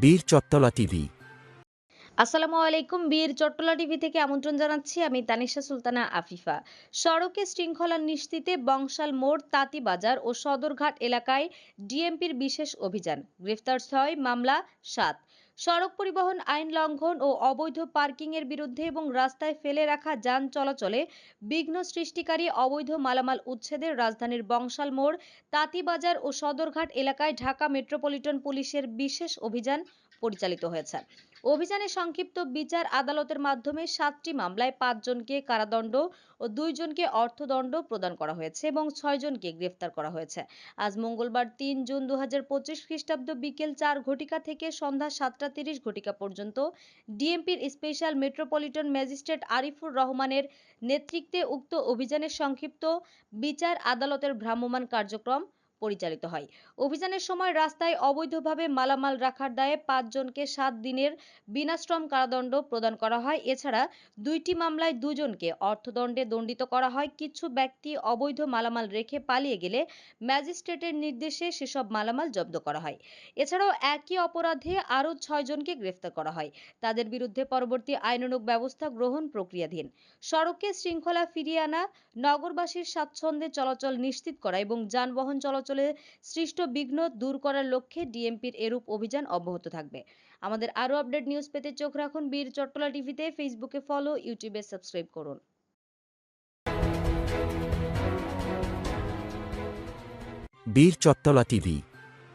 বীর চট্টলা টিভি। আসসালামু আলাইকুম, বীর চট্টলা টিভি থেকে আমন্ত্রণ জানাচ্ছি আমি তানিশা সুলতানা আফিফা। সড়কে শৃঙ্খলা নিশ্চিতে বংশাল মোড়, তাঁতি বাজার ও সদরঘাট এলাকায় ডিএমপির বিশেষ অভিযান। গ্রেফতার ছয়, মামলা সাত। সড়ক পরিবহন আইন লঙ্ঘন ও অবৈধ পার্কিংয়ের বিরুদ্ধে এবং রাস্তায় ফেলে রাখা যান চলাচলে বিঘ্ন সৃষ্টিকারী অবৈধ মালামাল উচ্ছেদের রাজধানীর বংশাল মোড়, তাঁতিবাজার ও সদরঘাট এলাকায় ঢাকা মেট্রোপলিটন পুলিশের বিশেষ অভিযান পরিচালিত হয়েছে। অভিযানে সংক্ষিপ্ত বিচার আদালতের মাধ্যমে সাতটি মামলায় পাঁচজনকে কারাদণ্ড ও দুইজনকে অর্থদণ্ড প্রদান করা হয়েছে এবং ছয়জনকে গ্রেফতার করা হয়েছে। আজ মঙ্গলবার তিন জুন দু হাজার পঁচিশ খ্রিস্টাব্দ বিকেল চার ঘটিকা থেকে সন্ধ্যা সাতটা তিরিশ ঘটিকা পর্যন্ত ডিএমপির স্পেশাল মেট্রোপলিটন ম্যাজিস্ট্রেট আরিফুর রহমানের নেতৃত্বে উক্ত অভিযানের সংক্ষিপ্ত বিচার আদালতের ভ্রাম্যমান কার্যক্রম পরিচালিত হয়। অভিযানের সময় রাস্তায় অবৈধভাবে মালামাল রাখার দায়ে পাঁচজনকে সাত দিনের বিনাশ্রম কারাদণ্ড প্রদান করা হয়। এছাড়া দুইটি মামলায় দুজনকে অর্থদণ্ডে দণ্ডিত করা হয়। কিছু ব্যক্তি অবৈধ মালামাল রেখে পালিয়ে গেলে ম্যাজিস্ট্রেটের নির্দেশে সেসব মালামাল জব্দ করা হয়। এছাড়াও একই অপরাধে আরও ছয়জনকে গ্রেফতার করা হয়। তাদের বিরুদ্ধে পরবর্তী আইনানুগ ব্যবস্থা গ্রহণ প্রক্রিয়াধীন। সড়কে শৃঙ্খলা ফিরিয়ে আনা, নগরবাসীর স্বাচ্ছন্দ্যে চলাচল নিশ্চিত করা এবং যানবাহন চলাচলে সৃষ্ট বিঘ্ন দূর করার লক্ষ্যে ডিএমপির এরূপ অভিযান অব্যাহত থাকবে। আমাদের আরও আপডেট নিউজ পেতে চোখ রাখুন বীর চট্টলা টিভিতে, ফেসবুকে ফলো, ইউটিউবে সাবস্ক্রাইব করুন। বীর চট্টলা টিভি